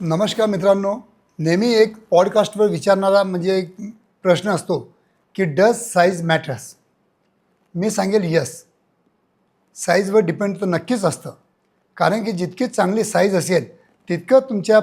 नमस्कार मित्रांनो नेहमी एक पॉडकास्टवर विचारणारा म्हणजे एक प्रश्न असतो की डज साईज मॅटर्स मी सांगेल यस साईजवर डिपेंड तर नक्कीच असतं. कारण की जितकी चांगली साईज असेल तितकं तुमच्या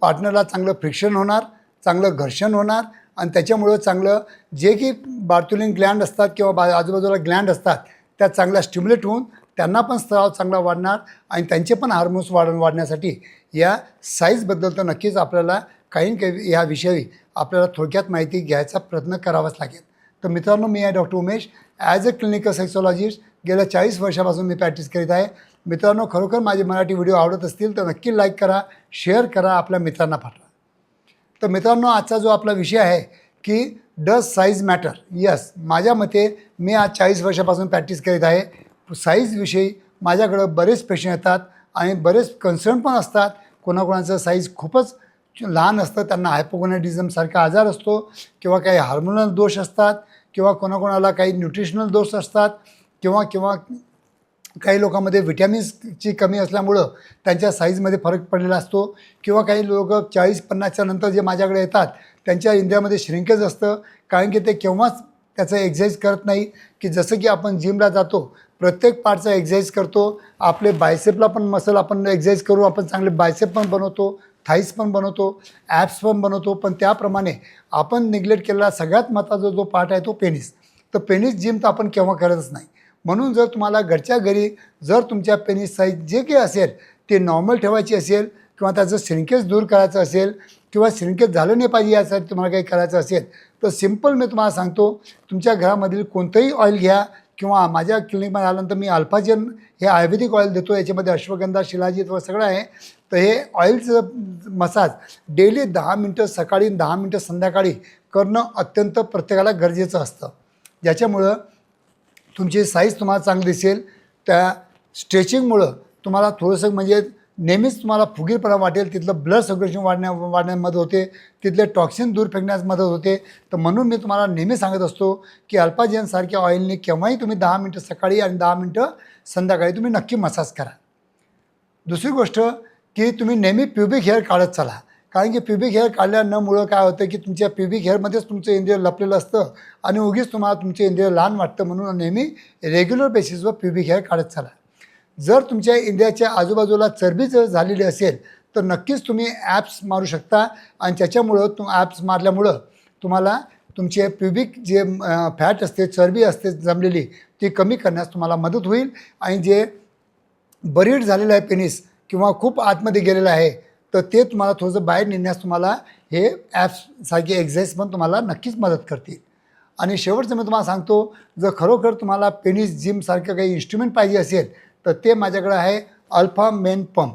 पार्टनरला चांगलं फ्रिक्शन होणार चांगलं घर्षण होणार आणि त्याच्यामुळं चांगलं जे की बार्तुलिन ग्लँड असतात किंवा बा आजूबाजूला ग्लँड असतात त्या चांगल्या स्टिम्युलेट होऊन त्यांना पण स्त्राव चांगला वाढणार आणि त्यांचे पण हार्मोन्स वाढ वाढण्यासाठी या साईजबद्दल तर नक्कीच आपल्याला काही काही ह्या विषयी आपल्याला थोडक्यात माहिती घ्यायचा प्रयत्न करावाच लागेल. तर मित्रांनो मी आहे doctor Umesh. As a clinical sexologist गेल्या चाळीस वर्षापासून मी प्रॅक्टिस करीत आहे. मित्रांनो खरोखर माझे मराठी व्हिडिओ आवडत असतील तर नक्की लाईक करा शेअर करा आपल्या मित्रांना पाठवा. तर मित्रांनो आजचा जो आपला विषय आहे की डज साईज मॅटर यस माझ्या मते मी आज चाळीस वर्षापासून प्रॅक्टिस करीत आहे. साईजविषयी माझ्याकडं बरेच पेशंट येतात आणि बरेच कन्सर्न पण असतात. कोणाकोणाचं साईज खूपच लहान असतं. त्यांना हायपोगोनेटिझमसारखा आजार असतो किंवा काही हार्मोनल दोष असतात किंवा कोणाकोणाला काही न्यूट्रिशनल दोष असतात किंवा किंवा काही लोकांमध्ये व्हिटॅमिन्सची कमी असल्यामुळं त्यांच्या साईजमध्ये फरक पडलेला असतो किंवा काही लोक चाळीस पन्नासच्या नंतर जे माझ्याकडे येतात त्यांच्या इंडियामध्ये श्रिंकेज असतं. कारण की ते केव्हाच त्याचं एक्झरसाईज करत नाही. की जसं की आपण जिमला जातो प्रत्येक पार्टचा एक्झरसाईज करतो. आपले बायसेपला पण मसल आपण एक्झरसाईज करू आपण चांगले बायसेप पण बनवतो थाईस पण बनवतो ॲप्स पण बनवतो. पण त्याप्रमाणे आपण निग्लेक्ट केलेला सगळ्यात महत्त्वाचा जो पार्ट आहे तो पेनिस तर पेनिस जिम तर आपण केव्हा करतच नाही. म्हणून जर तुम्हाला घरच्या घरी जर तुमच्या पेनिस साईज जे काही असेल ते नॉर्मल ठेवायची असेल किंवा त्याचं श्रिंकेज दूर करायचं असेल किंवा श्रिंकेज झालं नाही पाहिजे यासाठी तुम्हाला काही करायचं असेल तर सिंपल मी तुम्हाला सांगतो तुमच्या घरामधील कोणतंही ऑइल घ्या किंवा माझ्या क्लिनिकमध्ये आल्यानंतर मी अल्फाजन हे आयुर्वेदिक ऑइल देतो याच्यामध्ये अश्वगंधा शिलाजीत व सगळं आहे. तर हे ऑइलचं मसाज डेली दहा मिनटं सकाळी दहा मिनटं संध्याकाळी करणं अत्यंत प्रत्येकाला गरजेचं असतं. ज्याच्यामुळं तुमची साईज तुम्हाला चांगली दिसेल त्या स्ट्रेचिंगमुळं तुम्हाला थोडंसं म्हणजे नेहमीच तुम्हाला फुगीरपणा वाटेल तिथलं ब्लड सर्क्युलेशन वाढण्या वाढण्यास मदत होते तिथले टॉक्सिन दूर फेकण्यास मदत होते. तर म्हणून मी तुम्हाला नेहमी सांगत असतो की अल्पाजनसारख्या ऑइलने केव्हाही तुम्ही दहा मिनटं सकाळी आणि दहा मिनटं संध्याकाळी तुम्ही नक्की मसाज करा. दुसरी गोष्ट की तुम्ही नेहमी प्युबिक हेअर काढत चला. कारण की प्युबिक हेअर काढल्यामुळं काय होतं की तुमच्या प्युबिक हेअरमध्येच तुमचं इंद्रिय लपलेलं असतं आणि उगीच तुम्हाला तुमचे इंद्रिय लहान वाटतं म्हणून नेहमी रेग्युलर बेसिसवर प्युबिक हेअर काढत चला. जर तुमच्या इंडियाच्या आजूबाजूला चरबी जर झालेली असेल तर नक्कीच तुम्ही ॲप्स मारू शकता. आणि त्याच्यामुळं तुम ॲप्स मारल्यामुळं तुम्हाला तुमचे प्युबिक जे फॅट असते चरबी असते जमलेली ती कमी करण्यास तुम्हाला मदत होईल. आणि जे बरीड झालेलं आहे पेनिस किंवा खूप आतमध्ये गेलेलं आहे तर ते तुम्हाला थोडंसं बाहेर नेण्यास तुम्हाला हे ॲप्ससारखे एक्झरसाईज पण तुम्हाला नक्कीच मदत करतील. आणि शेवटचं मी तुम्हाला सांगतो जर खरोखर तुम्हाला पेनिस जिमसारखं काही इन्स्ट्रुमेंट पाहिजे असेल तर ते माझ्याकडे आहे अल्फा मेन पंप.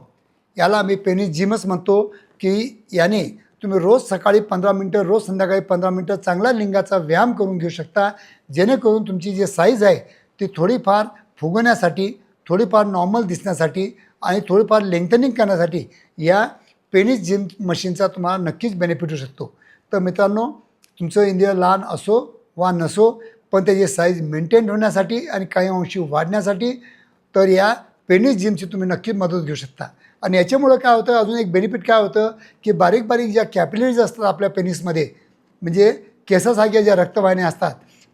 याला आम्ही पेनिस जिमच म्हणतो की याने तुम्ही रोज सकाळी पंधरा मिनटं रोज संध्याकाळी पंधरा मिनटं चांगला लिंगाचा व्यायाम करून घेऊ शकता. जेणेकरून तुमची जी साईज आहे ती थोडीफार फुगवण्यासाठी थोडीफार नॉर्मल दिसण्यासाठी आणि थोडीफार लेंथनिंग करण्यासाठी या पेनिस जिम मशीनचा तुम्हाला नक्कीच बेनिफिट होऊ शकतो. तर मित्रांनो तुमचं इंद्रिय लहान असो वा नसो पण त्याची साईज मेंटेन ठेवण्यासाठी आणि काही अंशी वाढण्यासाठी तर या पेनिस जिमची तुम्ही नक्की मदत घेऊ शकता. आणि याच्यामुळं काय होतं अजून एक बेनिफिट काय होतं की बारीक बारीक ज्या कॅपिलरीज असतात आपल्या पेनिसमध्ये म्हणजे केसासारख्या ज्या रक्तवाहिन्या असतात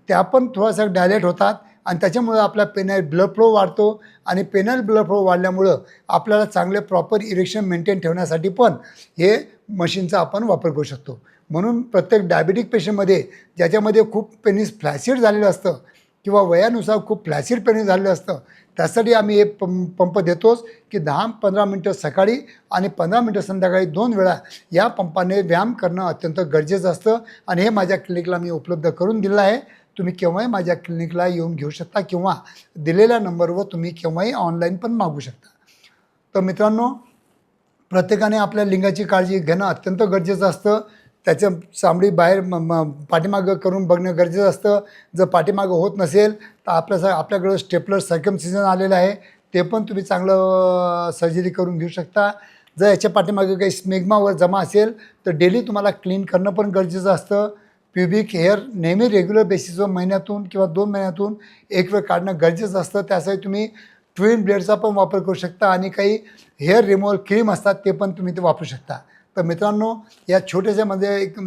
त्या पण थोडासा डायलेट होतात आणि त्याच्यामुळं आपला पेनाईल ब्लड फ्लो वाढतो आणि पेनाईल ब्लड फ्लो वाढल्यामुळं आपल्याला चांगले प्रॉपर इरेक्शन मेंटेन ठेवण्यासाठी पण हे मशीनचा आपण वापर करू शकतो. म्हणून प्रत्येक डायबेटिक पेशंटमध्ये ज्याच्यामध्ये खूप पेनिस फ्लॅसिड झालेलं असतं किंवा वयानुसार खूप फ्लॅसिडपणे झालेलं असतं. त्यासाठी आम्ही हे पंप पंप देतोच की दहा पंधरा मिनटं सकाळी आणि पंधरा मिनटं संध्याकाळी दोन वेळा या पंपाने व्यायाम करणं अत्यंत गरजेचं असतं आणि हे माझ्या क्लिनिकला मी उपलब्ध करून दिलं आहे. तुम्ही केव्हाही माझ्या क्लिनिकला येऊन घेऊ शकता किंवा दिलेल्या नंबरवर तुम्ही केव्हाही ऑनलाईन पण मागू शकता. तर मित्रांनो प्रत्येकाने आपल्या लिंगाची काळजी घेणं अत्यंत गरजेचं असतं. त्याच्या चामडी बाहेर म म पाठीमागं करून बघणं गरजेचं असतं. जर पाठीमागं होत नसेल तर आपल्या आपल्याकडं स्टेपलर सर्कम सीझन आलेलं आहे. ते पण तुम्ही चांगलं सर्जरी करून घेऊ शकता. जर याच्या पाठीमागे काही स्मेग्मावर जमा असेल तर डेली तुम्हाला क्लीन करणं पण गरजेचं असतं. प्युबिक हेअर नेहमी रेग्युलर बेसिसवर महिन्यातून किंवा दोन महिन्यातून एक वेळ काढणं गरजेचं असतं. त्यासाठी तुम्ही ट्विन ब्लेडचा पण वापर करू शकता आणि काही हेअर रिमूव्हल क्रीम असतात ते पण तुम्ही ते वापरू शकता. तर मित्रांनो या छोट्याशामध्ये एक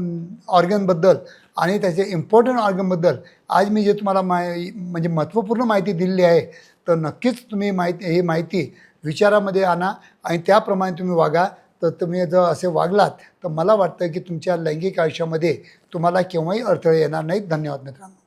ऑर्गनबद्दल आणि त्याचे इम्पॉर्टंट ऑर्गनबद्दल आज मी जे तुम्हाला माय म्हणजे महत्त्वपूर्ण माहिती दिलेली आहे तर नक्कीच तुम्ही माहिती ही माहिती विचारामध्ये आणा आणि त्याप्रमाणे तुम्ही वागा. तर तुम्ही जर असे वागलात तर मला वाटतं की तुमच्या लैंगिक आयुष्यामध्ये तुम्हाला केव्हाही अडथळे येणार नाहीत. धन्यवाद मित्रांनो.